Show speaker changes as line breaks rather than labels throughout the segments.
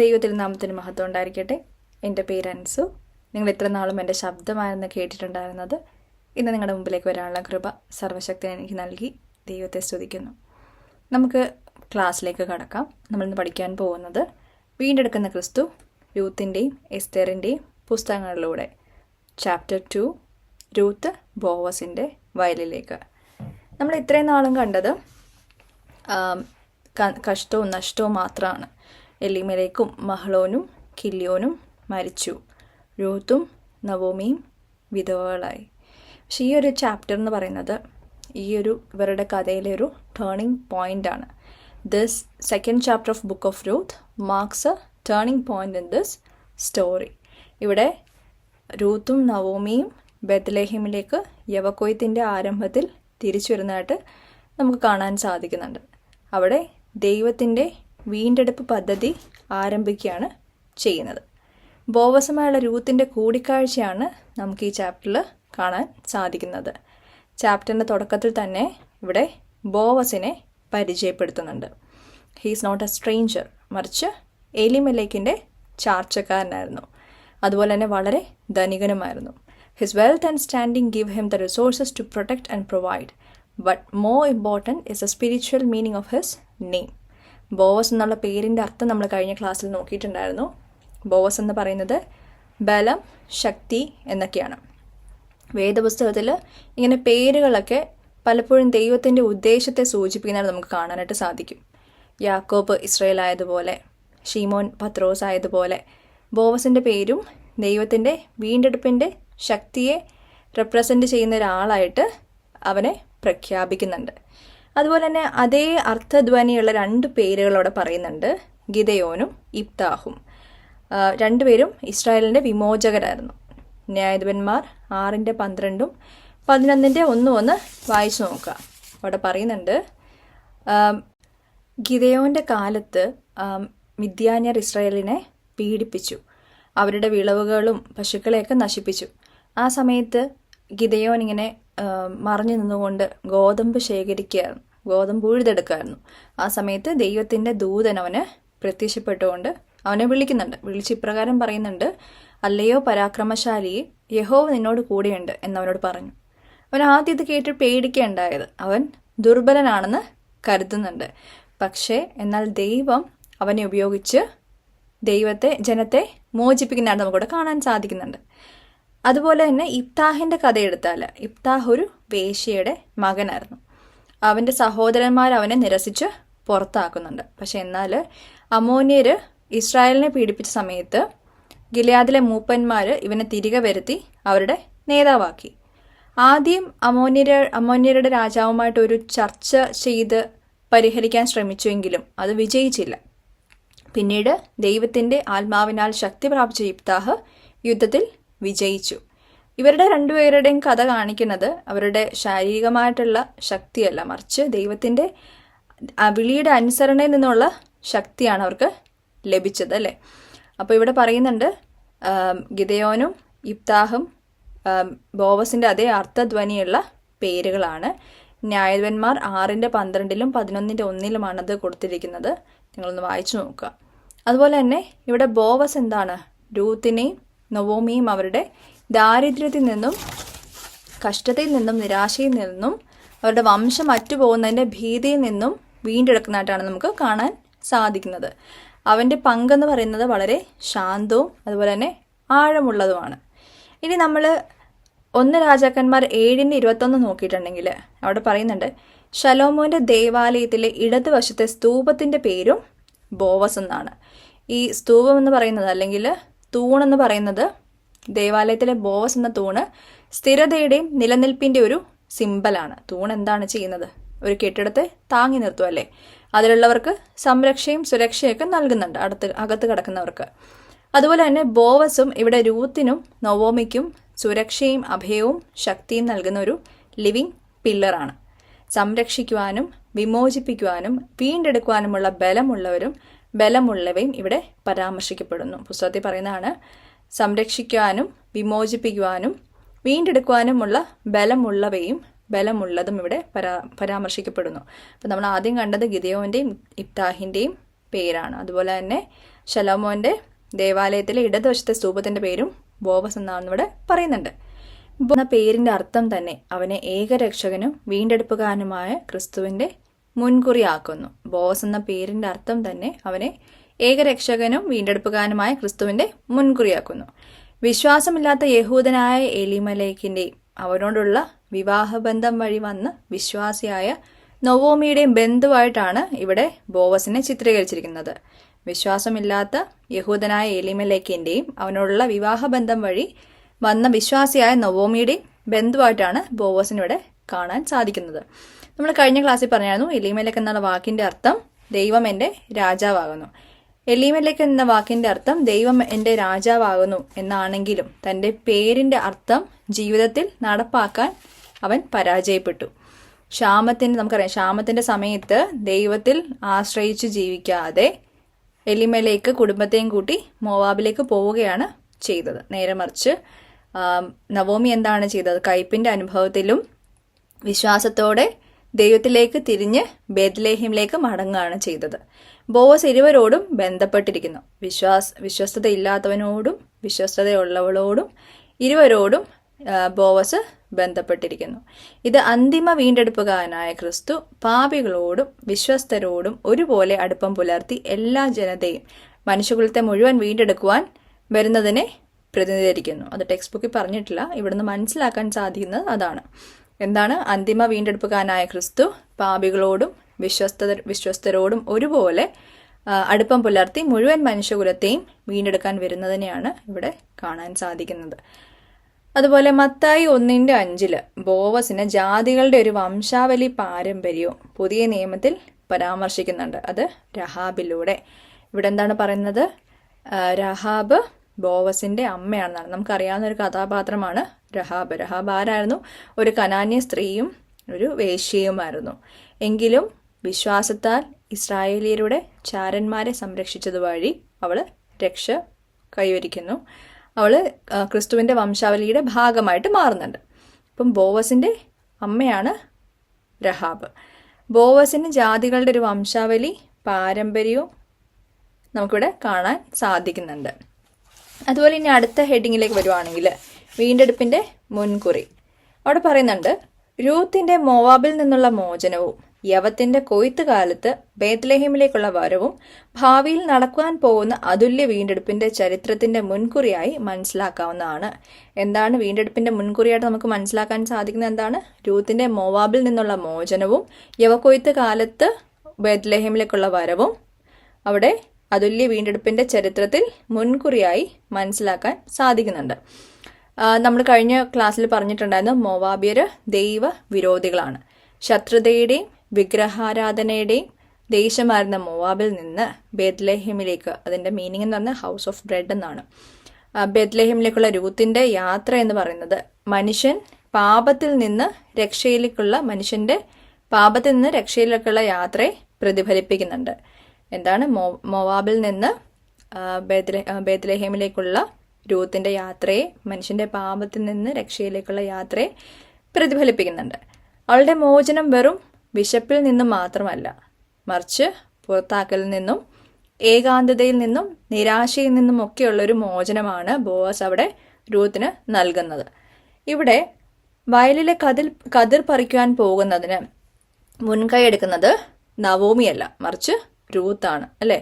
ദൈവത്തിരുനാമത്തിന് മഹത്വം ഉണ്ടായിരിക്കട്ടെ എൻ്റെ പേര് അൻസു നിങ്ങൾ ഇത്ര നാളും എൻ്റെ ശബ്ദമായിരുന്നു കേട്ടിട്ടുണ്ടായിരുന്നത് ഇന്ന് നിങ്ങളുടെ മുമ്പിലേക്ക് വരാനുള്ള കൃപ സർവശക്തി എനിക്ക് നൽകി ദൈവത്തെ സ്തുതിക്കുന്നു നമുക്ക് ക്ലാസ്സിലേക്ക് കടക്കാം നമ്മളിന്ന് പഠിക്കാൻ പോകുന്നത് വീണ്ടെടുക്കുന്ന ക്രിസ്തു രൂത്തിൻ്റെയും എസ്തേറിൻ്റെയും പുസ്തകങ്ങളിലൂടെ ചാപ്റ്റർ ടു രൂത്ത് ബോവസിൻ്റെ വയലിലേക്ക് നമ്മൾ ഇത്രയും നാളും കണ്ടത് കഷ്ടവും നഷ്ടവും മാത്രമാണ് എലിമലേക്കും മഹ്ലോനും കില്ലിയോനും മരിച്ചു രൂത്തും നവോമിയും വിധവകളായി പക്ഷെ ഈ ഒരു ചാപ്റ്റർ എന്ന് പറയുന്നത് ഈ ഒരു ഇവരുടെ കഥയിലെ ഒരു ടേണിംഗ് ആണ് this second chapter of book of Ruth marks a turning point in this story ഇവിടെ രൂത്തും നവോമിയും ബethleഹമിലേക്ക് യവക്കൊയ്ത്തിൻ്റെ ആരംഭത്തിൽ തിരിച്ചു വരുന്നതായിട്ട് നമുക്ക് കാണാൻ സാധിക്കുന്നുണ്ട് അവിടെ ദൈവത്തിൻ്റെ വീണ്ടെടുപ്പ് പദ്ധതി ആരംഭിക്കുകയാണ് ചെയ്യുന്നത് ബോവസമായുള്ള രൂത്തിൻ്റെ കൂടിക്കാഴ്ചയാണ് നമുക്ക് ഈ ചാപ്റ്ററിൽ കാണാൻ സാധിക്കുന്നത് ചാപ്റ്ററിൻ്റെ തുടക്കത്തിൽ തന്നെ ഇവിടെ ബോവസിനെ പരിചയപ്പെടുത്തുന്നുണ്ട് ഹീസ് നോട്ട് എ സ്ട്രേഞ്ചർ മറിച്ച് എലിമലേക്കിൻ്റെ ചാർച്ചക്കാരനായിരുന്നു അതുപോലെ തന്നെ വളരെ ധനികനുമായിരുന്നു his wealth and standing give him the resources to protect and provide but more important is a spiritual meaning of his name Boaz എന്നുള്ള പേരിൻ്റെ അർത്ഥം നമ്മൾ കഴിഞ്ഞ ക്ലാസ്സിൽ നോക്കിയിട്ടുണ്ടായിരുന്നു ബോവസ് എന്ന് പറയുന്നത് ബലം ശക്തി എന്നൊക്കെയാണ് വേദപുസ്തകത്തിൽ ഇങ്ങനെ പേരുകളൊക്കെ പലപ്പോഴും ദൈവത്തിൻ്റെ ഉദ്ദേശത്തെ സൂചിപ്പിക്കുന്നത് നമുക്ക് കാണാനായിട്ട് സാധിക്കും യാക്കോബ് ഇസ്രയേൽ ആയതുപോലെ ഷീമോൻ പത്രോസ് ആയതുപോലെ ബോവസിൻ്റെ പേരും ദൈവത്തിൻ്റെ വീണ്ടെടുപ്പിൻ്റെ ശക്തിയെ റെപ്രസെൻ്റ് ചെയ്യുന്ന ഒരാളായിട്ട് അവനെ പ്രഖ്യാപിക്കുന്നുണ്ട് അതുപോലെ തന്നെ അതേ അർത്ഥധ്വനിയുള്ള രണ്ട് പേരുകൾ അവിടെ പറയുന്നുണ്ട് ഗിതയോനും ഇബ്താഹും രണ്ടുപേരും ഇസ്രായേലിൻ്റെ വിമോചകരായിരുന്നു ന്യായധിപന്മാർ ആറിൻ്റെ പന്ത്രണ്ടും പതിനൊന്നിൻ്റെ ഒന്നും ഒന്ന് വായിച്ചു നോക്കുക അവിടെ പറയുന്നുണ്ട് ഗിതയോൻ്റെ കാലത്ത് മിഥ്യാന്യർ ഇസ്രായേലിനെ പീഡിപ്പിച്ചു അവരുടെ വിളവുകളും പശുക്കളെയൊക്കെ നശിപ്പിച്ചു ആ സമയത്ത് ഗിതയോൻ ഇങ്ങനെ മറഞ്ഞു നിന്നുകൊണ്ട് ഗോതമ്പ് ശേഖരിക്കുകയായിരുന്നു ഗോതമ്പ് ഉഴുതെടുക്കുമായിരുന്നു ആ സമയത്ത് ദൈവത്തിൻ്റെ ദൂതൻ അവന് പ്രത്യക്ഷപ്പെട്ടുകൊണ്ട് അവനെ വിളിക്കുന്നുണ്ട് വിളിച്ച് ഇപ്രകാരം പറയുന്നുണ്ട് അല്ലയോ പരാക്രമശാലി യഹോവ നിന്നോട് കൂടെയുണ്ട് എന്നവനോട് പറഞ്ഞു അവൻ ആദ്യം ഇത് കേട്ട് പേടിക്കുകയുണ്ടായത് അവൻ ദുർബലനാണെന്ന് കരുതുന്നുണ്ട് പക്ഷേ എന്നാൽ ദൈവം അവനെ ഉപയോഗിച്ച് ദൈവത്തെ ജനത്തെ മോചിപ്പിക്കുന്നതാണ് നമുക്കിവിടെ കാണാൻ സാധിക്കുന്നുണ്ട് അതുപോലെ തന്നെ ഇബ്താഹിൻ്റെ കഥ എടുത്താൽ ഇബ്താഹ് ഒരു വേശ്യയുടെ മകനായിരുന്നു അവൻ്റെ സഹോദരന്മാർ അവനെ നിരസിച്ച് പുറത്താക്കുന്നുണ്ട് പക്ഷെ എന്നാൽ അമോനിയർ ഇസ്രായേലിനെ പീഡിപ്പിച്ച സമയത്ത് ഗിലയാദിലെ മൂപ്പന്മാർ ഇവനെ തിരികെ വരുത്തി അവരുടെ നേതാവാക്കി ആദ്യം അമോനിയർ അമോനിയരുടെ രാജാവുമായിട്ട് ഒരു ചർച്ച ചെയ്ത് പരിഹരിക്കാൻ ശ്രമിച്ചുവെങ്കിലും അത് വിജയിച്ചില്ല പിന്നീട് ദൈവത്തിൻ്റെ ആത്മാവിനാൽ ശക്തി പ്രാപിച്ച ഇബ്താഹ് യുദ്ധത്തിൽ വിജയിച്ചു ഇവരുടെ രണ്ടുപേരുടെയും കഥ കാണിക്കുന്നത് അവരുടെ ശാരീരികമായിട്ടുള്ള ശക്തിയല്ല മറിച്ച് ദൈവത്തിൻ്റെ വിളിയുടെ അനുസരണയിൽ നിന്നുള്ള ശക്തിയാണ് അവർക്ക് ലഭിച്ചത് അല്ലേ അപ്പോൾ ഇവിടെ പറയുന്നുണ്ട് ഗിതയോനും ഇബ്താഹും ബോവസിൻ്റെ അതേ അർത്ഥധ്വനിയുള്ള പേരുകളാണ് ന്യായധന്മാർ ആറിൻ്റെ പന്ത്രണ്ടിലും പതിനൊന്നിൻ്റെ ഒന്നിലുമാണ് അത് കൊടുത്തിരിക്കുന്നത് നിങ്ങളൊന്ന് വായിച്ചു നോക്കുക അതുപോലെ തന്നെ ഇവിടെ ബോവസ് എന്താണ് രൂത്തിനെയും നവോമിയും അവരുടെ ദാരിദ്ര്യത്തിൽ നിന്നും കഷ്ടതയിൽ നിന്നും നിരാശയിൽ നിന്നും അവരുടെ വംശം അറ്റുപോകുന്നതിൻ്റെ ഭീതിയിൽ നിന്നും വീണ്ടെടുക്കുന്നതായിട്ടാണ് നമുക്ക് കാണാൻ സാധിക്കുന്നത് അവൻ്റെ പങ്കെന്ന് പറയുന്നത് വളരെ ശാന്തവും അതുപോലെ തന്നെ ആഴമുള്ളതുമാണ് ഇനി നമ്മൾ ഒന്ന് രാജാക്കന്മാർ ഏഴിൻ്റെ ഇരുപത്തൊന്ന് നോക്കിയിട്ടുണ്ടെങ്കിൽ അവിടെ പറയുന്നുണ്ട് ഷലോമോൻ്റെ ദേവാലയത്തിലെ ഇടതുവശത്തെ സ്തൂപത്തിൻ്റെ പേരും ബോവസ് എന്നാണ് ഈ സ്തൂപം എന്ന് പറയുന്നത് അല്ലെങ്കിൽ തൂണെന്ന് പറയുന്നത് ദേവാലയത്തിലെ ബോസ് എന്ന തൂണ് സ്ഥിരതയുടെയും നിലനിൽപ്പിന്റെ ഒരു സിമ്പലാണ് തൂൺ എന്താണ് ചെയ്യുന്നത് ഒരു കെട്ടിടത്തെ താങ്ങി നിർത്തുമല്ലേ അതിലുള്ളവർക്ക് സംരക്ഷയും സുരക്ഷയൊക്കെ നൽകുന്നുണ്ട് അടുത്ത് അകത്ത് കിടക്കുന്നവർക്ക് അതുപോലെ തന്നെ ബോവസും ഇവിടെ രൂത്തിനും നൊവോമിക്കും സുരക്ഷയും അഭയവും ശക്തിയും നൽകുന്ന ഒരു ലിവിങ് പില്ലറാണ് സംരക്ഷിക്കുവാനും വിമോചിപ്പിക്കുവാനും വീണ്ടെടുക്കുവാനുമുള്ള ബലമുള്ളവരും ബലമുള്ളവയും ഇവിടെ പരാമർശിക്കപ്പെടുന്നു പുസ്തകത്തിൽ പറയുന്നതാണ് സംരക്ഷിക്കുവാനും വിമോചിപ്പിക്കുവാനും വീണ്ടെടുക്കുവാനുമുള്ള ബലമുള്ളവയും ബലമുള്ളതും ഇവിടെ പരാ പരാമർശിക്കപ്പെടുന്നു അപ്പം നമ്മൾ ആദ്യം കണ്ടത് ഗിദയോൻ്റെയും ഇബ്താഹിൻ്റെയും പേരാണ് അതുപോലെ തന്നെ ശലോമോൻ്റെ ദേവാലയത്തിലെ ഇടതുവശത്തെ സ്തൂപത്തിൻ്റെ പേരും ബോവസ് എന്നാണെന്ന് ഇവിടെ പറയുന്നുണ്ട് എന്ന പേരിൻ്റെ അർത്ഥം തന്നെ അവനെ ഏകരക്ഷകനും വീണ്ടെടുപ്പുകാരനുമായ ക്രിസ്തുവിൻ്റെ മുൻകുറിയാക്കുന്നു ബോസ് എന്ന പേരിൻ്റെ അർത്ഥം തന്നെ അവനെ ഏകരക്ഷകനും വീണ്ടെടുപ്പുകാരനുമായ ക്രിസ്തുവിന്റെ മുൻകുറിയാക്കുന്നു വിശ്വാസമില്ലാത്ത യഹൂദനായ എലിമലേഖിന്റെ അവനോടുള്ള വിവാഹബന്ധം വഴി വന്ന് വിശ്വാസിയായ നൊവോമിയുടെയും ബന്ധുവായിട്ടാണ് ഇവിടെ ബോവസിനെ ചിത്രീകരിച്ചിരിക്കുന്നത് വിശ്വാസമില്ലാത്ത യഹൂദനായ എലിമലേക്കിന്റെയും അവനോടുള്ള വിവാഹബന്ധം വഴി വന്ന വിശ്വാസിയായ നവോമിയുടെയും ബന്ധുവായിട്ടാണ് ബോവസിനിവിടെ കാണാൻ സാധിക്കുന്നത് നമ്മൾ കഴിഞ്ഞ ക്ലാസ്സിൽ പറഞ്ഞായിരുന്നു എലിമേലക്ക് എന്നുള്ള വാക്കിന്റെ അർത്ഥം ദൈവം എൻ്റെ രാജാവാകുന്നു എലീമലേക്ക് എന്ന വാക്കിന്റെ അർത്ഥം ദൈവം എന്റെ രാജാവാകുന്നു എന്നാണെങ്കിലും തന്റെ പേരിന്റെ അർത്ഥം ജീവിതത്തിൽ നടപ്പാക്കാൻ അവൻ പരാജയപ്പെട്ടു ക്ഷാമത്തിന് നമുക്കറിയാം ക്ഷാമത്തിന്റെ സമയത്ത് ദൈവത്തിൽ ആശ്രയിച്ച് ജീവിക്കാതെ എലിമലേക്ക് കുടുംബത്തെയും കൂട്ടി മോവാബിലേക്ക് പോവുകയാണ് ചെയ്തത് നേരെ മറിച്ച് നവോമി എന്താണ് ചെയ്തത് കയ്പിന്റെ അനുഭവത്തിലും വിശ്വാസത്തോടെ ദൈവത്തിലേക്ക് തിരിഞ്ഞ് ബേദ്ലേഹിമിലേക്ക് മടങ്ങുകയാണ് ചെയ്തത് ബോവസ് ഇരുവരോടും ബന്ധപ്പെട്ടിരിക്കുന്നു വിശ്വാസ് വിശ്വസ്തതയില്ലാത്തവനോടും വിശ്വസ്തതയുള്ളവളോടും ഇരുവരോടും ബോവസ് ബന്ധപ്പെട്ടിരിക്കുന്നു ഇത് അന്തിമ വീണ്ടെടുപ്പുകാരനായ ക്രിസ്തു പാപികളോടും വിശ്വസ്തരോടും ഒരുപോലെ അടുപ്പം പുലർത്തി എല്ലാ ജനതയും മനുഷ്യകുലത്തെ മുഴുവൻ വീണ്ടെടുക്കുവാൻ വരുന്നതിനെ പ്രതിനിധീകരിക്കുന്നു അത് ടെക്സ്റ്റ് ബുക്കിൽ പറഞ്ഞിട്ടില്ല ഇവിടുന്ന് മനസ്സിലാക്കാൻ സാധിക്കുന്നത് അതാണ് എന്താണ് അന്തിമ വീണ്ടെടുപ്പുകാരനായ ക്രിസ്തു പാപികളോടും വിശ്വസ്ത വിശ്വസ്തരോടും ഒരുപോലെ അടുപ്പം പുലർത്തി മുഴുവൻ മനുഷ്യകുലത്തെയും വീണ്ടെടുക്കാൻ വരുന്നതിനെയാണ് ഇവിടെ കാണാൻ സാധിക്കുന്നത് അതുപോലെ മത്തായി ഒന്നിൻ്റെ അഞ്ചിൽ ബോവസിന് ജാതികളുടെ ഒരു വംശാവലി പാരമ്പര്യവും പുതിയ നിയമത്തിൽ പരാമർശിക്കുന്നുണ്ട് അത് രഹാബിലൂടെ ഇവിടെ എന്താണ് പറയുന്നത് രഹാബ് ബോവസിന്റെ അമ്മയാണെന്നാണ് നമുക്കറിയാവുന്ന ഒരു കഥാപാത്രമാണ് രഹാബ് രഹാബ് ആരായിരുന്നു ഒരു കനാന്യ സ്ത്രീയും ഒരു വേശ്യയുമായിരുന്നു എങ്കിലും വിശ്വാസത്താൽ ഇസ്രായേലിയരുടെ ചാരന്മാരെ സംരക്ഷിച്ചത് വഴി അവൾ രക്ഷ കൈവരിക്കുന്നു അവൾ ക്രിസ്തുവിൻ്റെ വംശാവലിയുടെ ഭാഗമായിട്ട് മാറുന്നുണ്ട് അപ്പം ബോവസിൻ്റെ അമ്മയാണ് രഹാബ് ബോവസിന് ജാതികളുടെ ഒരു വംശാവലി പാരമ്പര്യവും നമുക്കിവിടെ കാണാൻ സാധിക്കുന്നുണ്ട് അതുപോലെ ഇനി അടുത്ത ഹെഡിങ്ങിലേക്ക് വരുവാണെങ്കിൽ വീണ്ടെടുപ്പിൻ്റെ മുൻകുറി അവിടെ പറയുന്നുണ്ട് രൂത്തിന്റെ മോവാബിൽ നിന്നുള്ള മോചനവും യവത്തിന്റെ കൊയ്ത്ത് കാലത്ത് ബേത്ലഹേമിലേക്കുള്ള വരവും ഭാവിയിൽ നടക്കുവാൻ പോകുന്ന അതുല്യ വീണ്ടെടുപ്പിന്റെ ചരിത്രത്തിന്റെ മുൻകുറിയായി മനസ്സിലാക്കാവുന്നതാണ് എന്താണ് വീണ്ടെടുപ്പിന്റെ മുൻകുറിയായിട്ട് നമുക്ക് മനസ്സിലാക്കാൻ സാധിക്കുന്നത് എന്താണ് രൂത്തിന്റെ മോവാബിൽ നിന്നുള്ള മോചനവും യവക്കൊയ്ത്ത് കാലത്ത് ബേത്ലഹേമിലേക്കുള്ള വരവും അവിടെ അതുല്യ വീണ്ടെടുപ്പിന്റെ ചരിത്രത്തിൽ മുൻകുറിയായി മനസ്സിലാക്കാൻ സാധിക്കുന്നുണ്ട് നമ്മൾ കഴിഞ്ഞ ക്ലാസ്സിൽ പറഞ്ഞിട്ടുണ്ടായിരുന്നു മോവാബിയർ ദൈവ വിരോധികളാണ് ശത്രുതയുടെയും വിഗ്രഹാരാധനയുടെയും ദേശമായിരുന്ന മോവാബിൽ നിന്ന് ബേത്ലേഹിമിലേക്ക് അതിന്റെ മീനിങ് എന്ന് പറഞ്ഞാൽ ഹൗസ് ഓഫ് ബ്രെഡ് എന്നാണ് ബേത്ലേഹിമിലേക്കുള്ള രൂത്തിന്റെ യാത്ര എന്ന് പറയുന്നത് മനുഷ്യൻ പാപത്തിൽ നിന്ന് രക്ഷയിലേക്കുള്ള മനുഷ്യന്റെ പാപത്തിൽ നിന്ന് രക്ഷയിലേക്കുള്ള യാത്രയെ പ്രതിഫലിപ്പിക്കുന്നുണ്ട് എന്താണ് മോ മൊവാബിൽ നിന്ന് ബേദ്ലെ ബേദ്ലഹേമിലേക്കുള്ള രൂത്തിൻ്റെ യാത്രയെ മനുഷ്യൻ്റെ പാപത്തിൽ നിന്ന് രക്ഷയിലേക്കുള്ള യാത്രയെ പ്രതിഫലിപ്പിക്കുന്നുണ്ട് അവളുടെ മോചനം വെറും വിശപ്പിൽ നിന്നും മാത്രമല്ല മറിച്ച് പുറത്താക്കലിൽ നിന്നും ഏകാന്തതയിൽ നിന്നും നിരാശയിൽ നിന്നും ഒരു മോചനമാണ് ബോവാസ് അവിടെ രൂത്തിന് നൽകുന്നത് ഇവിടെ വയലിലെ കതിൽ കതിർ പറിക്കുവാൻ പോകുന്നതിന് മുൻകൈ എടുക്കുന്നത് നവോമിയല്ല മറിച്ച് രൂത്താണ് അല്ലേ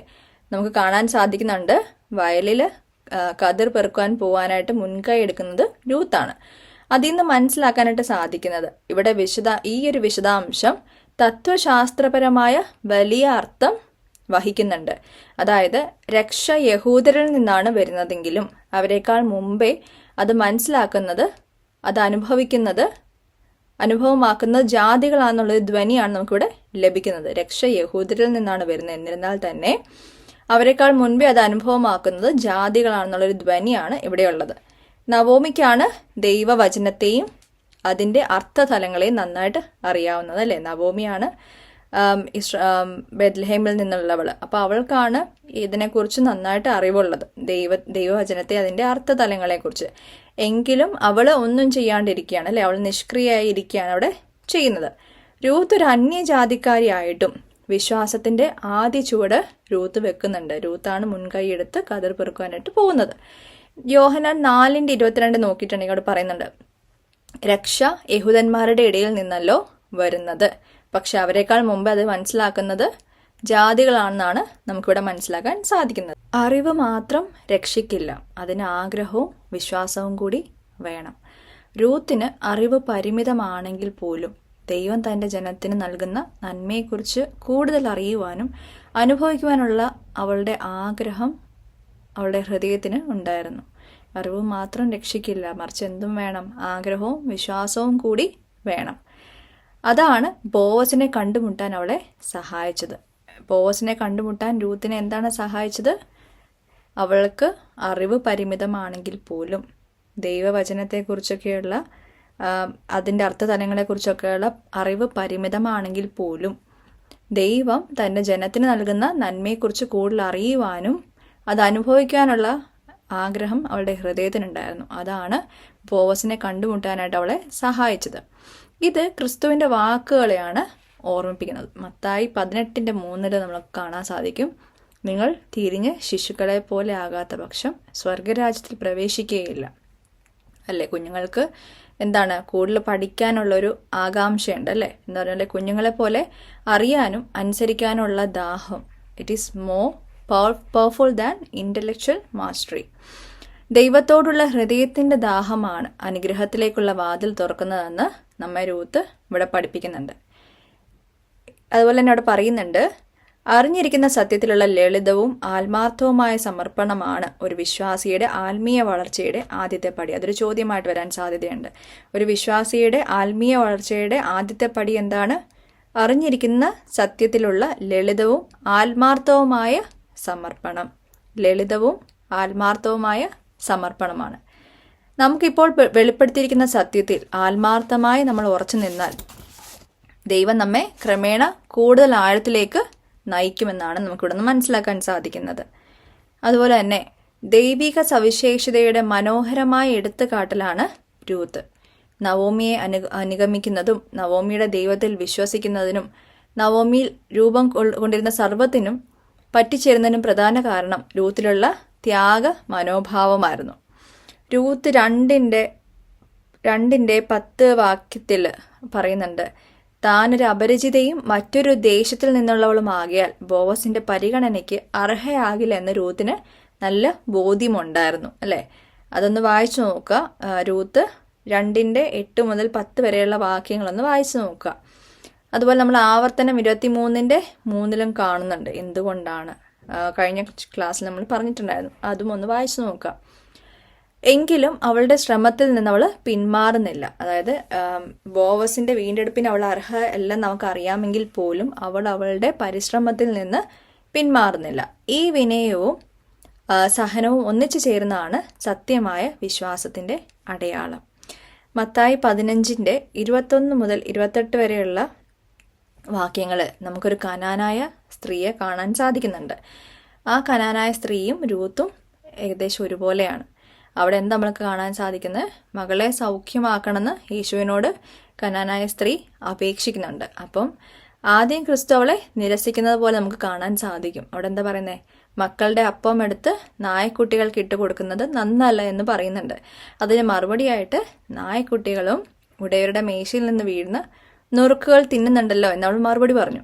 നമുക്ക് കാണാൻ സാധിക്കുന്നുണ്ട് വയലിൽ കതിർ പെറുക്കുവാൻ പോവാനായിട്ട് മുൻകൈ എടുക്കുന്നത് രൂത്താണ് അതിൽ നിന്ന് മനസ്സിലാക്കാനായിട്ട് സാധിക്കുന്നത് ഇവിടെ വിശദ ഈ ഒരു വിശദാംശം തത്വശാസ്ത്രപരമായ വലിയ അർത്ഥം വഹിക്കുന്നുണ്ട് അതായത് രക്ഷ യഹൂദരിൽ നിന്നാണ് വരുന്നതെങ്കിലും അവരെക്കാൾ മുമ്പേ അത് മനസ്സിലാക്കുന്നത് അത് അനുഭവിക്കുന്നത് അനുഭവമാക്കുന്ന ജാതികളാണെന്നുള്ളൊരു ധ്വനിയാണ് നമുക്കിവിടെ ലഭിക്കുന്നത് രക്ഷ യഹൂദരിൽ നിന്നാണ് വരുന്നത് എന്നിരുന്നാൽ തന്നെ അവരെക്കാൾ മുൻപേ അത് അനുഭവമാക്കുന്നത് ജാതികളാണെന്നുള്ളൊരു ധ്വനിയാണ് ഇവിടെയുള്ളത് നവോമിക്കാണ് ദൈവവചനത്തെയും അതിൻ്റെ അർത്ഥതലങ്ങളെയും നന്നായിട്ട് അറിയാവുന്നത് അല്ലേ നവോമിയാണ് ബെത്ലഹേമിൽ നിന്നുള്ളവൾ അപ്പോൾ അവൾക്കാണ് ഇതിനെക്കുറിച്ച് നന്നായിട്ട് അറിവുള്ളത് ദൈവ ദൈവവചനത്തെ തലങ്ങളെ അർത്ഥതലങ്ങളെക്കുറിച്ച് എങ്കിലും അവൾ ഒന്നും ചെയ്യാണ്ടിരിക്കുകയാണ് അല്ലെ അവൾ നിഷ്ക്രിയയായി ഇരിക്കുകയാണ് അവിടെ ചെയ്യുന്നത് രൂത്ത് ഒരു അന്യജാതിക്കാരിയായിട്ടും വിശ്വാസത്തിന്റെ ആദ്യ ചുവട് രൂത്ത് വെക്കുന്നുണ്ട് രൂത്താണ് മുൻകൈയെടുത്ത് കതിർ പെറുക്കുവാനായിട്ട് പോകുന്നത് യോഹനാൻ നാലിന്റെ ഇരുപത്തിരണ്ട് നോക്കിയിട്ടുണ്ടെങ്കിൽ അവിടെ പറയുന്നുണ്ട് രക്ഷ യഹൂദന്മാരുടെ ഇടയിൽ നിന്നല്ലോ വരുന്നത് പക്ഷെ അവരെക്കാൾ മുമ്പ് അത് മനസ്സിലാക്കുന്നത് ജാതികളാണെന്നാണ് നമുക്കിവിടെ മനസ്സിലാക്കാൻ സാധിക്കുന്നത് അറിവ് മാത്രം രക്ഷിക്കില്ല അതിന് ആഗ്രഹവും വിശ്വാസവും കൂടി വേണം രൂത്തിന് അറിവ് പരിമിതമാണെങ്കിൽ പോലും ദൈവം തൻ്റെ ജനത്തിന് നൽകുന്ന നന്മയെക്കുറിച്ച് കൂടുതൽ അറിയുവാനും അനുഭവിക്കുവാനുള്ള അവളുടെ ആഗ്രഹം അവളുടെ ഹൃദയത്തിന് ഉണ്ടായിരുന്നു അറിവ് മാത്രം രക്ഷിക്കില്ല മറിച്ച് എന്തും വേണം ആഗ്രഹവും വിശ്വാസവും കൂടി വേണം അതാണ് ബോവസിനെ കണ്ടുമുട്ടാൻ അവളെ സഹായിച്ചത് ബോവസിനെ കണ്ടുമുട്ടാൻ രൂത്തിനെ എന്താണ് സഹായിച്ചത് അവൾക്ക് അറിവ് പരിമിതമാണെങ്കിൽ പോലും ദൈവവചനത്തെക്കുറിച്ചൊക്കെയുള്ള അതിൻ്റെ അർത്ഥതലങ്ങളെക്കുറിച്ചൊക്കെയുള്ള അറിവ് പരിമിതമാണെങ്കിൽ പോലും ദൈവം തൻ്റെ ജനത്തിന് നൽകുന്ന നന്മയെക്കുറിച്ച് കൂടുതൽ അറിയുവാനും അത് അനുഭവിക്കാനുള്ള ആഗ്രഹം അവളുടെ ഹൃദയത്തിനുണ്ടായിരുന്നു അതാണ് ബോവസിനെ കണ്ടുമുട്ടാനായിട്ട് അവളെ സഹായിച്ചത് ഇത് ക്രിസ്തുവിൻ്റെ വാക്കുകളെയാണ് ഓർമ്മിപ്പിക്കുന്നത് മത്തായി പതിനെട്ടിൻ്റെ മൂന്നിൽ നമ്മൾ കാണാൻ സാധിക്കും നിങ്ങൾ തിരിഞ്ഞ് ശിശുക്കളെ പോലെ ആകാത്ത പക്ഷം സ്വർഗരാജ്യത്തിൽ പ്രവേശിക്കുകയില്ല അല്ലേ കുഞ്ഞുങ്ങൾക്ക് എന്താണ് കൂടുതൽ പഠിക്കാനുള്ളൊരു ആകാംക്ഷയുണ്ട് അല്ലേ എന്ന് പറഞ്ഞാൽ കുഞ്ഞുങ്ങളെ പോലെ അറിയാനും അനുസരിക്കാനുള്ള ദാഹം it is more powerful than intellectual mastery ദൈവത്തോടുള്ള ഹൃദയത്തിന്റെ ദാഹമാണ് അനുഗ്രഹത്തിലേക്കുള്ള വാതിൽ തുറക്കുന്നതെന്ന് നമ്മെ രൂത്ത് ഇവിടെ പഠിപ്പിക്കുന്നുണ്ട് അതുപോലെ തന്നെ അവിടെ പറയുന്നുണ്ട് അറിഞ്ഞിരിക്കുന്ന സത്യത്തിലുള്ള ലളിതവും ആത്മാർത്ഥവുമായ സമർപ്പണമാണ് ഒരു വിശ്വാസിയുടെ ആത്മീയ വളർച്ചയുടെ ആദ്യത്തെ പടി അതൊരു ചോദ്യമായിട്ട് വരാൻ സാധ്യതയുണ്ട് ഒരു വിശ്വാസിയുടെ ആത്മീയ വളർച്ചയുടെ ആദ്യത്തെ പടി എന്താണ് അറിഞ്ഞിരിക്കുന്ന സത്യത്തിലുള്ള ലളിതവും ആത്മാർത്ഥവുമായ സമർപ്പണം ലളിതവും ആത്മാർത്ഥവുമായ സമർപ്പണമാണ് നമുക്കിപ്പോൾ വെളിപ്പെടുത്തിയിരിക്കുന്ന സത്യത്തിൽ ആത്മാർത്ഥമായി നമ്മൾ ഉറച്ചു നിന്നാൽ ദൈവം നമ്മെ ക്രമേണ കൂടുതൽ ആഴത്തിലേക്ക് നയിക്കുമെന്നാണ് നമുക്കിവിടെ നിന്ന് മനസ്സിലാക്കാൻ സാധിക്കുന്നത് അതുപോലെ തന്നെ ദൈവിക സവിശേഷതയുടെ മനോഹരമായ എടുത്തുകാട്ടലാണ് രൂത്ത് നവോമിയെ അനു അനുഗമിക്കുന്നതും നവോമിയുടെ ദൈവത്തിൽ വിശ്വസിക്കുന്നതിനും നവോമിയിൽ രൂപം കൊണ്ടിരുന്ന സർവത്തിനും പറ്റിച്ചേരുന്നതിനും പ്രധാന കാരണം രൂത്തിലുള്ള ത്യാഗ മനോഭാവമായിരുന്നു രൂത്ത് രണ്ടിൻ്റെ രണ്ടിൻ്റെ പത്ത് വാക്യത്തിൽ പറയുന്നുണ്ട് താനൊരു അപരിചിതയും മറ്റൊരു ദേശത്തിൽ നിന്നുള്ളവളും ആകിയാൽ ബോവസിന്റെ പരിഗണനയ്ക്ക് എന്ന രൂത്തിന് നല്ല ബോധ്യമുണ്ടായിരുന്നു അല്ലേ അതൊന്ന് വായിച്ചു നോക്കുക രൂത്ത് രണ്ടിൻ്റെ എട്ട് മുതൽ പത്ത് വരെയുള്ള വാക്യങ്ങളൊന്ന് വായിച്ചു നോക്കുക അതുപോലെ നമ്മൾ ആവർത്തനം ഇരുപത്തിമൂന്നിൻ്റെ മൂന്നിലും കാണുന്നുണ്ട് എന്തുകൊണ്ടാണ് കഴിഞ്ഞ ക്ലാസ്സിൽ നമ്മൾ പറഞ്ഞിട്ടുണ്ടായിരുന്നു അതും ഒന്ന് വായിച്ചു നോക്കാം എങ്കിലും അവളുടെ ശ്രമത്തിൽ നിന്ന് അവൾ പിന്മാറുന്നില്ല അതായത് ബോവസിന്റെ വീണ്ടെടുപ്പിന് അവൾ അർഹ എല്ലാം നമുക്കറിയാമെങ്കിൽ പോലും അവൾ അവളുടെ പരിശ്രമത്തിൽ നിന്ന് പിന്മാറുന്നില്ല ഈ വിനയവും സഹനവും ഒന്നിച്ചു ചേരുന്നതാണ് സത്യമായ വിശ്വാസത്തിന്റെ അടയാളം മത്തായി പതിനഞ്ചിന്റെ ഇരുപത്തൊന്ന് മുതൽ ഇരുപത്തെട്ട് വരെയുള്ള വാക്യങ്ങൾ നമുക്കൊരു കനാനായ സ്ത്രീയെ കാണാൻ സാധിക്കുന്നുണ്ട് ആ കനാനായ സ്ത്രീയും രൂത്തും ഏകദേശം ഒരുപോലെയാണ് അവിടെ എന്താ നമ്മൾക്ക് കാണാൻ സാധിക്കുന്നത് മകളെ സൗഖ്യമാക്കണമെന്ന് യേശുവിനോട് കനാനായ സ്ത്രീ അപേക്ഷിക്കുന്നുണ്ട് അപ്പം ആദ്യം ക്രിസ്തു അവളെ നിരസിക്കുന്നത് പോലെ നമുക്ക് കാണാൻ സാധിക്കും അവിടെ എന്താ പറയുന്നത് മക്കളുടെ അപ്പം എടുത്ത് നായക്കുട്ടികൾക്ക് ഇട്ട് കൊടുക്കുന്നത് നന്നല്ല എന്ന് പറയുന്നുണ്ട് അതിന് മറുപടിയായിട്ട് നായക്കുട്ടികളും ഉടയവരുടെ മേശയിൽ നിന്ന് വീഴുന്ന നുറുക്കുകൾ തിന്നുന്നുണ്ടല്ലോ എന്നവൾ മറുപടി പറഞ്ഞു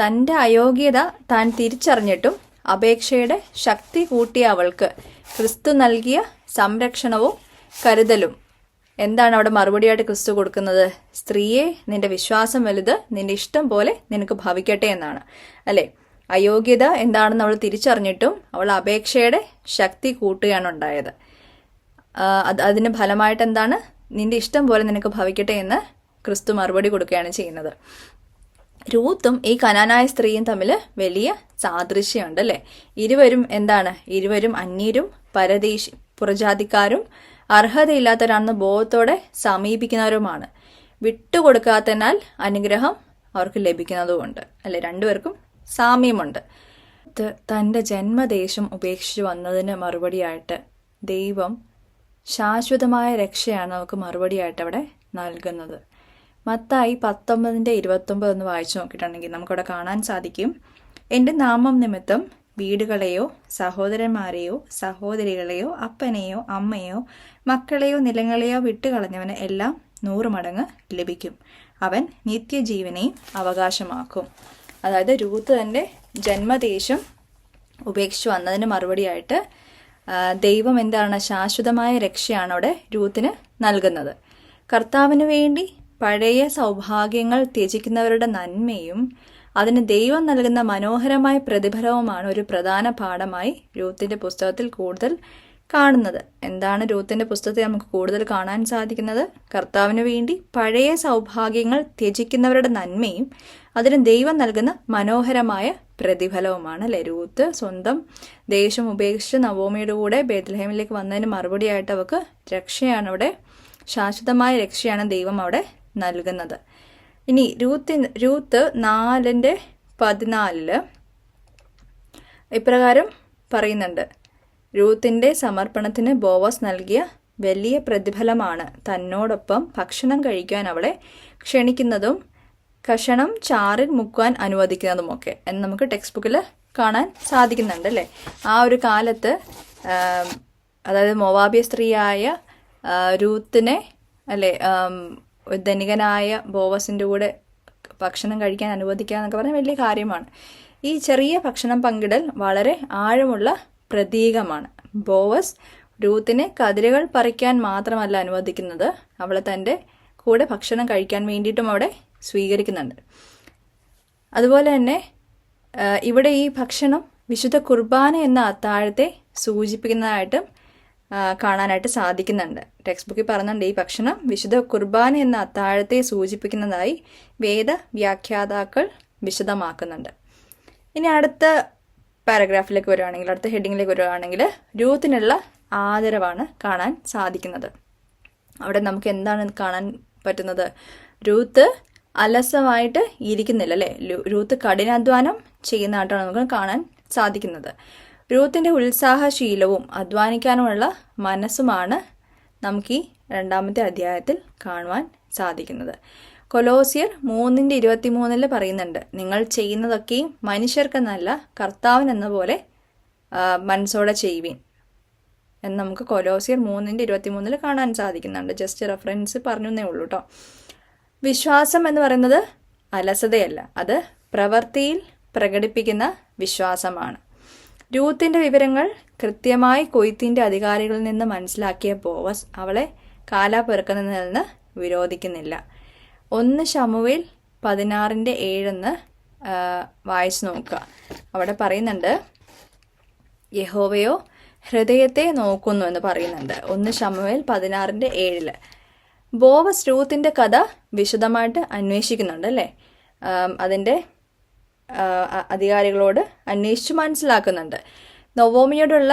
തൻ്റെ അയോഗ്യത താൻ തിരിച്ചറിഞ്ഞിട്ടും അപേക്ഷയുടെ ശക്തി കൂട്ടിയ അവൾക്ക് ക്രിസ്തു നൽകിയ സംരക്ഷണവും കരുതലും എന്താണ് അവിടെ മറുപടിയായിട്ട് ക്രിസ്തു കൊടുക്കുന്നത് സ്ത്രീയെ നിന്റെ വിശ്വാസം വലുത് നിന്റെ ഇഷ്ടം പോലെ നിനക്ക് ഭവിക്കട്ടെ എന്നാണ് അല്ലേ അയോഗ്യത എന്താണെന്ന് അവൾ തിരിച്ചറിഞ്ഞിട്ടും അവൾ അപേക്ഷയുടെ ശക്തി കൂട്ടുകയാണ് ഉണ്ടായത് അതിന് ഫലമായിട്ട് എന്താണ് നിന്റെ ഇഷ്ടം പോലെ നിനക്ക് ഭവിക്കട്ടെ എന്ന് ക്രിസ്തു മറുപടി കൊടുക്കുകയാണ് ചെയ്യുന്നത് രൂത്തും ഈ കനാനായ സ്ത്രീയും തമ്മിൽ വലിയ സാദൃശ്യമുണ്ട് അല്ലേ ഇരുവരും എന്താണ് ഇരുവരും അന്യരും പരദേശി പുറജാതിക്കാരും അർഹതയില്ലാത്തവരാണെന്ന് ബോധത്തോടെ സമീപിക്കുന്നവരുമാണ് വിട്ടുകൊടുക്കാത്തതിനാൽ അനുഗ്രഹം അവർക്ക് ലഭിക്കുന്നതുമുണ്ട് അല്ലെ രണ്ടുപേർക്കും സാമ്യമുണ്ട് തൻ്റെ ജന്മദേശം ഉപേക്ഷിച്ച് വന്നതിന് മറുപടിയായിട്ട് ദൈവം ശാശ്വതമായ രക്ഷയാണ് നമുക്ക് മറുപടിയായിട്ട് അവിടെ നൽകുന്നത് മത്തായി പത്തൊമ്പതിൻ്റെ ഇരുപത്തൊമ്പത് ഒന്ന് വായിച്ചു നോക്കിയിട്ടുണ്ടെങ്കിൽ നമുക്കവിടെ കാണാൻ സാധിക്കും എൻ്റെ നാമം നിമിത്തം വീടുകളെയോ സഹോദരന്മാരെയോ സഹോദരികളെയോ അപ്പനെയോ അമ്മയോ മക്കളെയോ നിലങ്ങളെയോ വിട്ടുകളഞ്ഞവന് എല്ലാം നൂറ് മടങ്ങ് ലഭിക്കും അവൻ നിത്യജീവനെയും അവകാശമാക്കും അതായത് രൂത്ത് തൻ്റെ ജന്മദേശം ഉപേക്ഷിച്ചു വന്നതിന് മറുപടിയായിട്ട് ദൈവം എന്താണ് ശാശ്വതമായ രക്ഷയാണ് അവിടെ രൂത്തിന് നൽകുന്നത് കർത്താവിന് വേണ്ടി പഴയ സൗഭാഗ്യങ്ങൾ ത്യജിക്കുന്നവരുടെ നന്മയും അതിന് ദൈവം നൽകുന്ന മനോഹരമായ പ്രതിഫലവുമാണ് ഒരു പ്രധാന പാഠമായി രൂത്തിൻ്റെ പുസ്തകത്തിൽ കൂടുതൽ കാണുന്നത് എന്താണ് രൂത്തിൻ്റെ പുസ്തകത്തെ നമുക്ക് കൂടുതൽ കാണാൻ സാധിക്കുന്നത് കർത്താവിന് വേണ്ടി പഴയ സൗഭാഗ്യങ്ങൾ ത്യജിക്കുന്നവരുടെ നന്മയും അതിന് ദൈവം നൽകുന്ന മനോഹരമായ പ്രതിഫലവുമാണ് അല്ലെ രൂത്ത് സ്വന്തം ദേഷ്യം ഉപേക്ഷിച്ച് നവോമിയുടെ കൂടെ ബേത്ലഹേമിലേക്ക് വന്നതിന് മറുപടിയായിട്ട് അവക്ക് രക്ഷയാണ് അവിടെ ശാശ്വതമായ രക്ഷയാണ് ദൈവം അവിടെ നൽകുന്നത് ഇനി രൂത്തി രൂത്ത് നാലിൻ്റെ പതിനാലിൽ ഇപ്രകാരം പറയുന്നുണ്ട് രൂത്തിൻ്റെ സമർപ്പണത്തിന് ബോവസ് നൽകിയ വലിയ പ്രതിഫലമാണ് തന്നോടൊപ്പം ഭക്ഷണം കഴിക്കാൻ അവളെ ക്ഷണിക്കുന്നതും കഷണം ചാറിൽ മുക്കുവാൻ അനുവദിക്കുന്നതുമൊക്കെ എന്ന് നമുക്ക് ടെക്സ്റ്റ് ബുക്കിൽ കാണാൻ സാധിക്കുന്നുണ്ട് അല്ലേ ആ ഒരു കാലത്ത് അതായത് മോവാബിയ സ്ത്രീയായ രൂത്തിനെ അല്ലേ ധനികനായ ബോവസിൻ്റെ കൂടെ ഭക്ഷണം കഴിക്കാൻ അനുവദിക്കുക എന്നൊക്കെ പറഞ്ഞാൽ വലിയ കാര്യമാണ് ഈ ചെറിയ ഭക്ഷണം പങ്കിടൽ വളരെ ആഴമുള്ള പ്രതീകമാണ് ബോവസ് രൂത്തിനെ കതിരുകൾ പറിക്കാൻ മാത്രമല്ല അനുവദിക്കുന്നത് അവളെ തൻ്റെ കൂടെ ഭക്ഷണം കഴിക്കാൻ വേണ്ടിയിട്ടും അവിടെ സ്വീകരിക്കുന്നുണ്ട് അതുപോലെ തന്നെ ഇവിടെ ഈ ഭക്ഷണം വിശുദ്ധ കുർബാന എന്ന അത്താഴത്തെ സൂചിപ്പിക്കുന്നതായിട്ടും കാണാനായിട്ട് സാധിക്കുന്നുണ്ട് ടെക്സ്റ്റ് ബുക്കിൽ പറഞ്ഞുണ്ട് ഈ ഭക്ഷണം വിശുദ്ധ കുർബാന എന്ന അത്താഴത്തെ സൂചിപ്പിക്കുന്നതായി വേദ വ്യാഖ്യാതാക്കൾ വിശദമാക്കുന്നുണ്ട് ഇനി അടുത്ത പാരഗ്രാഫിലേക്ക് വരുവാണെങ്കിൽ അടുത്ത ഹെഡിങ്ങിലേക്ക് വരുവാണെങ്കിൽ രൂത്തിനുള്ള ആദരവാണ് കാണാൻ സാധിക്കുന്നത് അവിടെ നമുക്ക് എന്താണ് കാണാൻ പറ്റുന്നത് രൂത്ത് അലസമായിട്ട് ഇരിക്കുന്നില്ല അല്ലേ രൂത്ത് കഠിനാധ്വാനം ചെയ്യുന്നതായിട്ടാണ് നമുക്ക് കാണാൻ സാധിക്കുന്നത് രൂത്തിൻ്റെ ഉത്സാഹശീലവും അധ്വാനിക്കാനുമുള്ള മനസ്സുമാണ് നമുക്ക് ഈ രണ്ടാമത്തെ അധ്യായത്തിൽ കാണുവാൻ സാധിക്കുന്നത് കൊലോസിയർ മൂന്നിൻ്റെ ഇരുപത്തിമൂന്നിൽ പറയുന്നുണ്ട് നിങ്ങൾ ചെയ്യുന്നതൊക്കെയും മനുഷ്യർക്കെന്നല്ല കർത്താവിനെന്ന പോലെ മനസ്സോടെ ചെയ്യുവീൻ എന്ന് നമുക്ക് കൊലോസിയർ മൂന്നിൻ്റെ ഇരുപത്തിമൂന്നിൽ കാണാൻ സാധിക്കുന്നുണ്ട് ജസ്റ്റ് റെഫറൻസ് പറഞ്ഞു എന്നേ ഉള്ളൂ കേട്ടോ വിശ്വാസം എന്ന് പറയുന്നത് അലസതയല്ല അത് പ്രവൃത്തിയിൽ പ്രകടിപ്പിക്കുന്ന വിശ്വാസമാണ് രൂത്തിന്റെ വിവരങ്ങൾ കൃത്യമായി കൊയ്ത്തിന്റെ അധികാരികളിൽ നിന്ന് മനസ്സിലാക്കിയ ബോവസ് അവളെ കാലാപെറുക്കുന്നതിൽ നിന്ന് വിരോധിക്കുന്നില്ല ഒന്ന് ശമുവിൽ പതിനാറിൻ്റെ ഏഴെന്ന് വായിച്ചു നോക്കുക അവിടെ പറയുന്നുണ്ട് യഹോവയോ ഹൃദയത്തെ നോക്കുന്നു എന്ന് പറയുന്നുണ്ട് ഒന്ന് ശമുവേൽ പതിനാറിൻ്റെ ഏഴിൽ ബോവസ് രൂത്തിൻ്റെ കഥ വിശദമായിട്ട് അന്വേഷിക്കുന്നുണ്ട് അല്ലേ അതിൻ്റെ അധികാരികളോട് അന്വേഷിച്ച് മനസ്സിലാക്കുന്നുണ്ട് നവോമിയോടുള്ള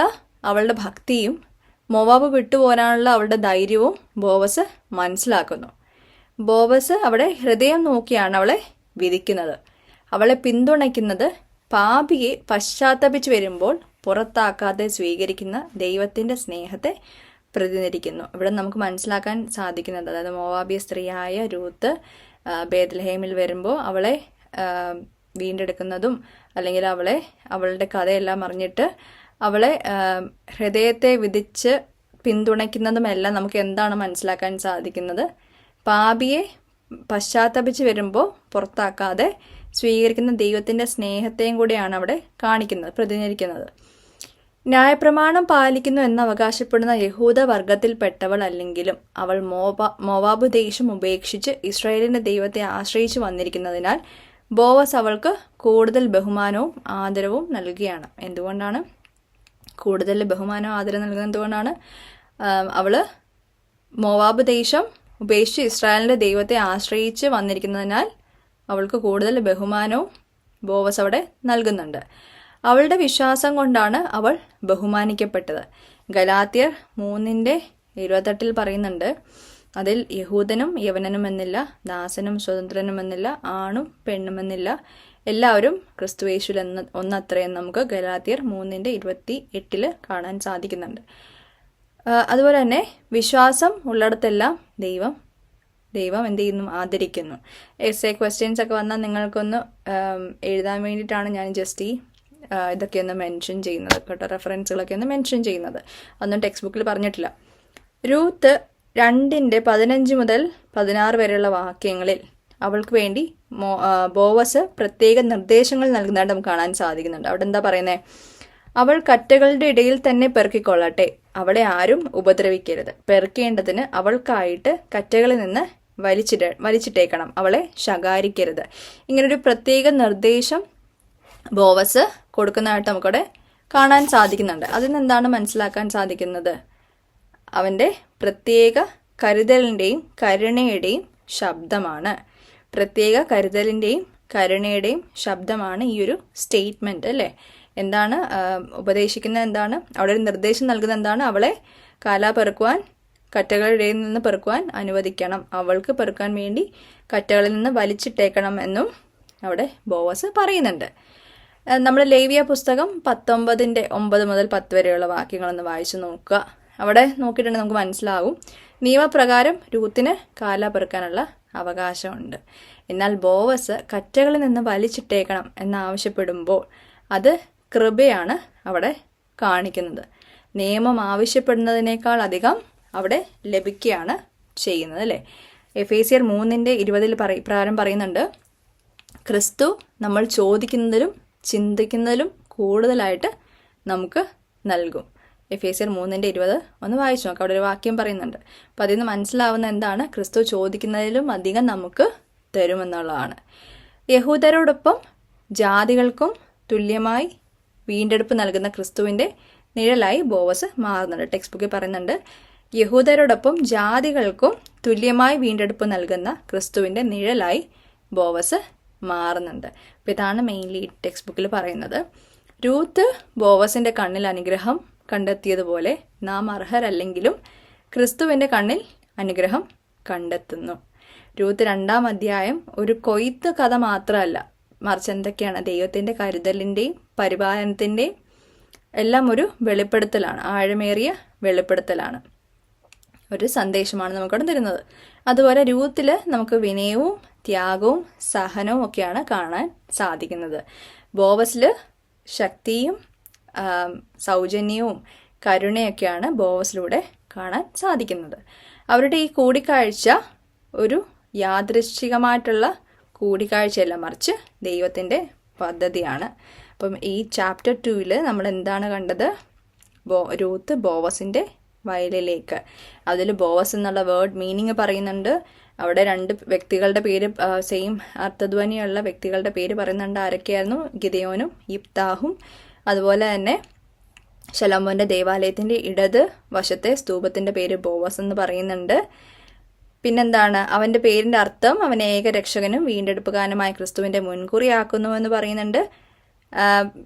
അവളുടെ ഭക്തിയും മൊവാബ് വിട്ടുപോരാനുള്ള അവളുടെ ധൈര്യവും ബോവസ് മനസ്സിലാക്കുന്നു ബോവസ് അവിടെ ഹൃദയം നോക്കിയാണ് അവളെ വിധിക്കുന്നത് അവളെ പിന്തുണയ്ക്കുന്നത് പാപിയെ പശ്ചാത്തപിച്ച് വരുമ്പോൾ പുറത്താക്കാതെ സ്വീകരിക്കുന്ന ദൈവത്തിൻ്റെ സ്നേഹത്തെ പ്രതിനിധിക്കുന്നു ഇവിടെ നമുക്ക് മനസ്സിലാക്കാൻ സാധിക്കുന്നത് അതായത് മോവാബിയ സ്ത്രീയായ രൂത്ത് ബേദ്ലഹേമിൽ വരുമ്പോൾ അവളെ വീണ്ടെടുക്കുന്നതും അല്ലെങ്കിൽ അവളെ അവളുടെ കഥയെല്ലാം അറിഞ്ഞിട്ട് അവളെ ഹൃദയത്തെ വിധിച്ച് പിന്തുണയ്ക്കുന്നതുമെല്ലാം നമുക്ക് എന്താണ് മനസ്സിലാക്കാൻ സാധിക്കുന്നത് പാപിയെ പശ്ചാത്തപിച്ച് വരുമ്പോൾ പുറത്താക്കാതെ സ്വീകരിക്കുന്ന ദൈവത്തിൻ്റെ സ്നേഹത്തെയും കൂടിയാണ് അവിടെ കാണിക്കുന്നത് പ്രതിനിധിക്കുന്നത് ന്യായപ്രമാണം പാലിക്കുന്നു എന്ന് അവകാശപ്പെടുന്ന യഹൂദ വർഗത്തിൽപ്പെട്ടവൾ അല്ലെങ്കിലും അവൾ മോബ മോവാബ് ദേശം ഉപേക്ഷിച്ച് ഇസ്രായേലിൻ്റെ ദൈവത്തെ ആശ്രയിച്ചു വന്നിരിക്കുന്നതിനാൽ ബോവസ് അവൾക്ക് കൂടുതൽ ബഹുമാനവും ആദരവും നൽകുകയാണ് എന്തുകൊണ്ടാണ് കൂടുതൽ ബഹുമാനവും ആദരവും നൽകുന്നത് എന്തുകൊണ്ടാണ് അവള് മോവാബ് ദേശം ഉപേക്ഷിച്ച് ഇസ്രായേലിൻ്റെ ദൈവത്തെ ആശ്രയിച്ച് വന്നിരിക്കുന്നതിനാൽ അവൾക്ക് കൂടുതൽ ബഹുമാനവും ബോവസ് അവിടെ നൽകുന്നുണ്ട് അവളുടെ വിശ്വാസം കൊണ്ടാണ് അവൾ ബഹുമാനിക്കപ്പെട്ടത് ഗലാത്തിയർ മൂന്നിൻ്റെ ഇരുപത്തെട്ടിൽ പറയുന്നുണ്ട് അതിൽ യഹൂദനും യവനനും എന്നില്ല ദാസനും സ്വതന്ത്രനും എന്നില്ല ആണും പെണ്ണുമെന്നില്ല എല്ലാവരും ക്രിസ്തുവേശുൽ എന്ന ഒന്നത്രയും നമുക്ക് ഗലാത്തിയർ മൂന്നിൻ്റെ ഇരുപത്തി എട്ടിൽ കാണാൻ സാധിക്കുന്നുണ്ട് അതുപോലെ തന്നെ വിശ്വാസം ഉള്ളിടത്തെല്ലാം ദൈവം ദൈവം എന്ത് ചെയ്യുന്നു ആദരിക്കുന്നു എസ് എ ക്വസ്റ്റ്യൻസ് ഒക്കെ വന്നാൽ നിങ്ങൾക്കൊന്ന് എഴുതാൻ വേണ്ടിയിട്ടാണ് ഞാൻ ജസ്റ്റ് ഈ ഇതൊക്കെ ഒന്ന് മെൻഷൻ ചെയ്യുന്നത് കേട്ടോ റെഫറൻസുകളൊക്കെ ഒന്ന് മെൻഷൻ ചെയ്യുന്നത് അന്നും ടെക്സ്റ്റ് ബുക്കിൽ പറഞ്ഞിട്ടില്ല രൂത്ത് രണ്ടിൻ്റെ പതിനഞ്ച് മുതൽ പതിനാറ് വരെയുള്ള വാക്യങ്ങളിൽ അവൾക്ക് വേണ്ടി ബോവസ് പ്രത്യേക നിർദ്ദേശങ്ങൾ നൽകുന്നതായിട്ട് നമുക്ക് കാണാൻ സാധിക്കുന്നുണ്ട് അവിടെ എന്താ പറയുന്നത് അവൾ കറ്റകളുടെ ഇടയിൽ തന്നെ പെറുക്കിക്കൊള്ളട്ടെ അവളെ ആരും ഉപദ്രവിക്കരുത് പെറുക്കേണ്ടതിന് അവൾക്കായിട്ട് കറ്റകളിൽ നിന്ന് വലിച്ചിട വലിച്ചിട്ടേക്കണം അവളെ ശകാരിക്കരുത് ഇങ്ങനൊരു പ്രത്യേക നിർദ്ദേശം ബോവസ് കൊടുക്കുന്നതായിട്ട് നമുക്കവിടെ കാണാൻ സാധിക്കുന്നുണ്ട് അതിൽ നിന്നെന്താണ് മനസ്സിലാക്കാൻ സാധിക്കുന്നത് അവൻ്റെ പ്രത്യേക കരുതലിൻ്റെയും കരുണയുടെയും ശബ്ദമാണ് പ്രത്യേക കരുതലിൻ്റെയും കരുണയുടെയും ശബ്ദമാണ് ഈ ഒരു സ്റ്റേറ്റ്മെൻറ്റ് അല്ലേ എന്താണ് ഉപദേശിക്കുന്നത് എന്താണ് അവിടെ ഒരു നിർദ്ദേശം നൽകുന്നത് എന്താണ് അവളെ കാലാ പെറുക്കുവാൻ കറ്റകളുടെ നിന്ന് പെറുക്കുവാൻ അനുവദിക്കണം അവൾക്ക് പെറുക്കാൻ വേണ്ടി കറ്റകളിൽ നിന്ന് വലിച്ചിട്ടേക്കണം എന്നും അവിടെ ബോവസ് പറയുന്നുണ്ട് നമ്മുടെ ലേവിയ പുസ്തകം പത്തൊമ്പതിൻ്റെ ഒമ്പത് മുതൽ പത്ത് വരെയുള്ള വാക്യങ്ങളൊന്ന് വായിച്ചു നോക്കുക അവിടെ നോക്കിയിട്ടുണ്ടെങ്കിൽ നമുക്ക് മനസ്സിലാവും നിയമപ്രകാരം രൂത്തിന് കാല പെറുക്കാനുള്ള അവകാശമുണ്ട് എന്നാൽ ബോവസ് കറ്റകളിൽ നിന്ന് വലിച്ചിട്ടേക്കണം എന്നാവശ്യപ്പെടുമ്പോൾ അത് കൃപയാണ് അവിടെ കാണിക്കുന്നത് നിയമം ആവശ്യപ്പെടുന്നതിനേക്കാൾ അധികം അവിടെ ലഭിക്കുകയാണ് ചെയ്യുന്നത് അല്ലേ എഫ് എ സി ആർ മൂന്നിൻ്റെ ഇരുപതിൽ പറയും പ്രകാരം പറയുന്നുണ്ട് ക്രിസ്തു നമ്മൾ ചോദിക്കുന്നതിലും ചിന്തിക്കുന്നതിലും കൂടുതലായിട്ട് നമുക്ക് നൽകും എഫ് ആർ മൂന്നിൻ്റെ ഇരുപത് ഒന്ന് വായിച്ചു നോക്കാം അവിടെ ഒരു വാക്യം പറയുന്നുണ്ട് അപ്പം അതിൽ നിന്ന് മനസ്സിലാവുന്ന എന്താണ് ക്രിസ്തു ചോദിക്കുന്നതിലും അധികം നമുക്ക് തരുമെന്നുള്ളതാണ് യഹൂദരോടൊപ്പം ജാതികൾക്കും തുല്യമായി വീണ്ടെടുപ്പ് നൽകുന്ന ക്രിസ്തുവിൻ്റെ നിഴലായി ബോവസ് മാറുന്നുണ്ട് ടെക്സ്റ്റ് ബുക്കിൽ പറയുന്നുണ്ട് യഹൂദരോടൊപ്പം ജാതികൾക്കും തുല്യമായി വീണ്ടെടുപ്പ് നൽകുന്ന ക്രിസ്തുവിൻ്റെ നിഴലായി ബോവസ് മാറുന്നുണ്ട് അപ്പം ഇതാണ് മെയിൻലി ടെക്സ്റ്റ് ബുക്കിൽ പറയുന്നത് രൂത്ത് ബോവസിൻ്റെ കണ്ണിൽ അനുഗ്രഹം കണ്ടെത്തിയതുപോലെ നാം അർഹരല്ലെങ്കിലും ക്രിസ്തുവിൻ്റെ കണ്ണിൽ അനുഗ്രഹം കണ്ടെത്തുന്നു രൂത്ത് രണ്ടാം അധ്യായം ഒരു കൊയ്ത്ത് കഥ മാത്രമല്ല മറിച്ച് എന്തൊക്കെയാണ് ദൈവത്തിൻ്റെ കരുതലിൻ്റെയും പരിപാലനത്തിൻ്റെയും എല്ലാം ഒരു വെളിപ്പെടുത്തലാണ് ആഴമേറിയ വെളിപ്പെടുത്തലാണ് ഒരു സന്ദേശമാണ് നമുക്കവിടെ തരുന്നത് അതുപോലെ രൂപത്തിൽ നമുക്ക് വിനയവും ത്യാഗവും സഹനവും ഒക്കെയാണ് കാണാൻ സാധിക്കുന്നത് ബോവസിൽ ശക്തിയും സൗജന്യവും കരുണയൊക്കെയാണ് ബോവസിലൂടെ കാണാൻ സാധിക്കുന്നത് അവരുടെ ഈ കൂടിക്കാഴ്ച ഒരു യാദൃശ്ചികമായിട്ടുള്ള കൂടിക്കാഴ്ചയല്ല മറിച്ച് ദൈവത്തിൻ്റെ പദ്ധതിയാണ് അപ്പം ഈ ചാപ്റ്റർ ടുവിൽ നമ്മൾ എന്താണ് കണ്ടത് ബോ രൂത്ത് ബോവസിൻ്റെ വയലിലേക്ക് അതിൽ ബോവസ് എന്നുള്ള വേർഡ് മീനിങ് പറയുന്നുണ്ട് അവിടെ രണ്ട് വ്യക്തികളുടെ പേര് സെയിം അർത്ഥധ്വനിയുള്ള വ്യക്തികളുടെ പേര് പറയുന്നുണ്ട് ആരൊക്കെയായിരുന്നു ഗിതയോനും ഇഫ്താഹും അതുപോലെ തന്നെ ശലോമോൻ്റെ ദേവാലയത്തിൻ്റെ ഇടത് വശത്തെ സ്തൂപത്തിൻ്റെ പേര് ബോവസ് എന്ന് പറയുന്നുണ്ട് പിന്നെന്താണ് അവൻ്റെ പേരിൻ്റെ അർത്ഥം അവൻ ഏക രക്ഷകനും വീണ്ടെടുപ്പുകാരനുമായ ക്രിസ്തുവിൻ്റെ മുൻകൂറിയാക്കുന്നു എന്ന് പറയുന്നുണ്ട്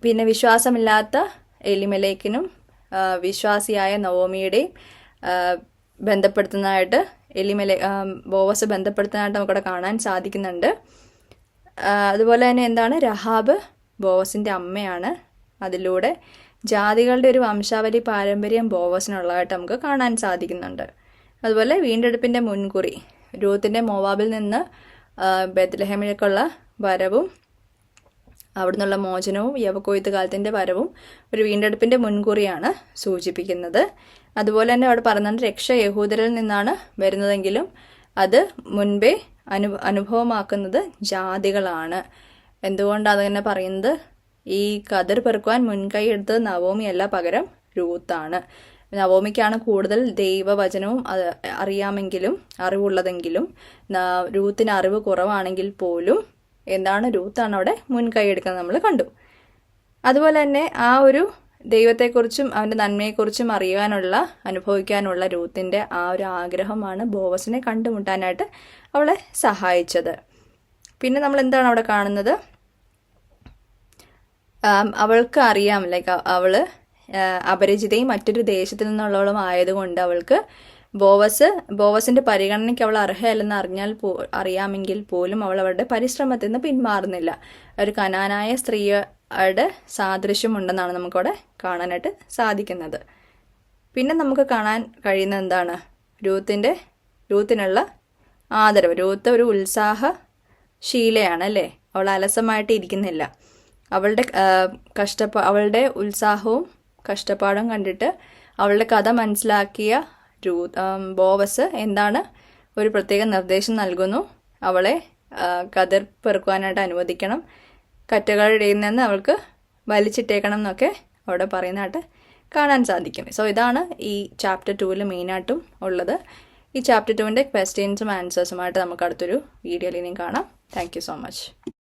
പിന്നെ വിശ്വാസമില്ലാത്ത എലിമലേക്കിനും വിശ്വാസിയായ നവോമിയുടെയും ബന്ധപ്പെടുത്തുന്നതായിട്ട് എലിമലെ ബോവസ് ബന്ധപ്പെടുത്തുന്നതായിട്ട് നമുക്കവിടെ കാണാൻ സാധിക്കുന്നുണ്ട് അതുപോലെ തന്നെ എന്താണ് രഹാബ് ബോവസിൻ്റെ അമ്മയാണ് അതിലൂടെ ജാതികളുടെ ഒരു വംശാവലി പാരമ്പര്യം ബോവസിനുള്ളതായിട്ട് നമുക്ക് കാണാൻ സാധിക്കുന്നുണ്ട് അതുപോലെ വീണ്ടെടുപ്പിൻ്റെ മുൻകുറി രൂത്തിൻ്റെ മോവാബിൽ നിന്ന് ബെത്ലഹേമിലേക്കുള്ള വരവും അവിടുന്നുള്ള മോചനവും യവക്കോയ്ത്ത് കാലത്തിൻ്റെ വരവും ഒരു വീണ്ടെടുപ്പിൻ്റെ മുൻകുറിയാണ് സൂചിപ്പിക്കുന്നത് അതുപോലെ തന്നെ അവിടെ പറയുന്നുണ്ട് രക്ഷ യഹൂദരിൽ നിന്നാണ് വരുന്നതെങ്കിലും അത് മുൻപേ അനു അനുഭവമാക്കുന്നത് ജാതികളാണ് എന്തുകൊണ്ടാണ് അതങ്ങനെ പറയുന്നത് ഈ കതിർ പെറുക്കുവാൻ മുൻകൈ എടുത്തത് നവോമിയല്ല പകരം രൂത്താണ് നവോമിക്കാണ് കൂടുതൽ ദൈവവചനവും അറിയാമെങ്കിലും അറിവുള്ളതെങ്കിലും രൂത്തിന് അറിവ് കുറവാണെങ്കിൽ പോലും എന്താണ് രൂത്താണ് അവിടെ മുൻകൈ എടുക്കുന്നത് നമ്മൾ കണ്ടു അതുപോലെ തന്നെ ആ ഒരു ദൈവത്തെക്കുറിച്ചും അവൻ്റെ നന്മയെക്കുറിച്ചും അറിയാനുള്ള അനുഭവിക്കാനുള്ള രൂത്തിൻ്റെ ആ ഒരു ആഗ്രഹമാണ് ബോവസിനെ കണ്ടുമുട്ടാനായിട്ട് അവളെ സഹായിച്ചത് പിന്നെ നമ്മൾ എന്താണ് അവിടെ കാണുന്നത് അവൾക്ക് അറിയാം ലൈക്ക് അവൾ അപരിചിതയും മറ്റൊരു ദേശത്ത് നിന്നുള്ളവളും ആയതുകൊണ്ട് അവൾക്ക് ബോവസ് ബോവസിന്റെ പരിഗണനയ്ക്ക് അവൾ അർഹയല്ലെന്ന് അറിഞ്ഞാൽ പോ അറിയാമെങ്കിൽ പോലും അവൾ അവളുടെ പരിശ്രമത്തിൽ നിന്ന് പിന്മാറുന്നില്ല ഒരു കനാനായ സ്ത്രീയുടെ ഉണ്ടെന്നാണ് നമുക്കവിടെ കാണാനായിട്ട് സാധിക്കുന്നത് പിന്നെ നമുക്ക് കാണാൻ കഴിയുന്ന എന്താണ് രൂത്തിൻ്റെ രൂത്തിനുള്ള ആദരവ് രൂത്ത് ഒരു ഉത്സാഹശീലയാണ് അല്ലേ അവൾ അലസമായിട്ട് ഇരിക്കുന്നില്ല അവളുടെ കഷ്ടപ്പ അവളുടെ ഉത്സാഹവും കഷ്ടപ്പാടും കണ്ടിട്ട് അവളുടെ കഥ മനസ്സിലാക്കിയ രൂ ബോവസ് എന്താണ് ഒരു പ്രത്യേക നിർദ്ദേശം നൽകുന്നു അവളെ കതിർ പെറുക്കുവാനായിട്ട് അനുവദിക്കണം കറ്റകളുടെ ഇടയിൽ നിന്ന് അവൾക്ക് വലിച്ചിട്ടേക്കണം എന്നൊക്കെ അവിടെ പറയുന്നതായിട്ട് കാണാൻ സാധിക്കും സോ ഇതാണ് ഈ ചാപ്റ്റർ ടൂവിൽ മെയിനായിട്ടും ഉള്ളത് ഈ ചാപ്റ്റർ ടുവിൻ്റെ ക്വസ്റ്റ്യൻസും ആൻസേഴ്സുമായിട്ട് നമുക്ക് അടുത്തൊരു വീഡിയോയിൽ ഇനിയും കാണാം താങ്ക് സോ മച്ച്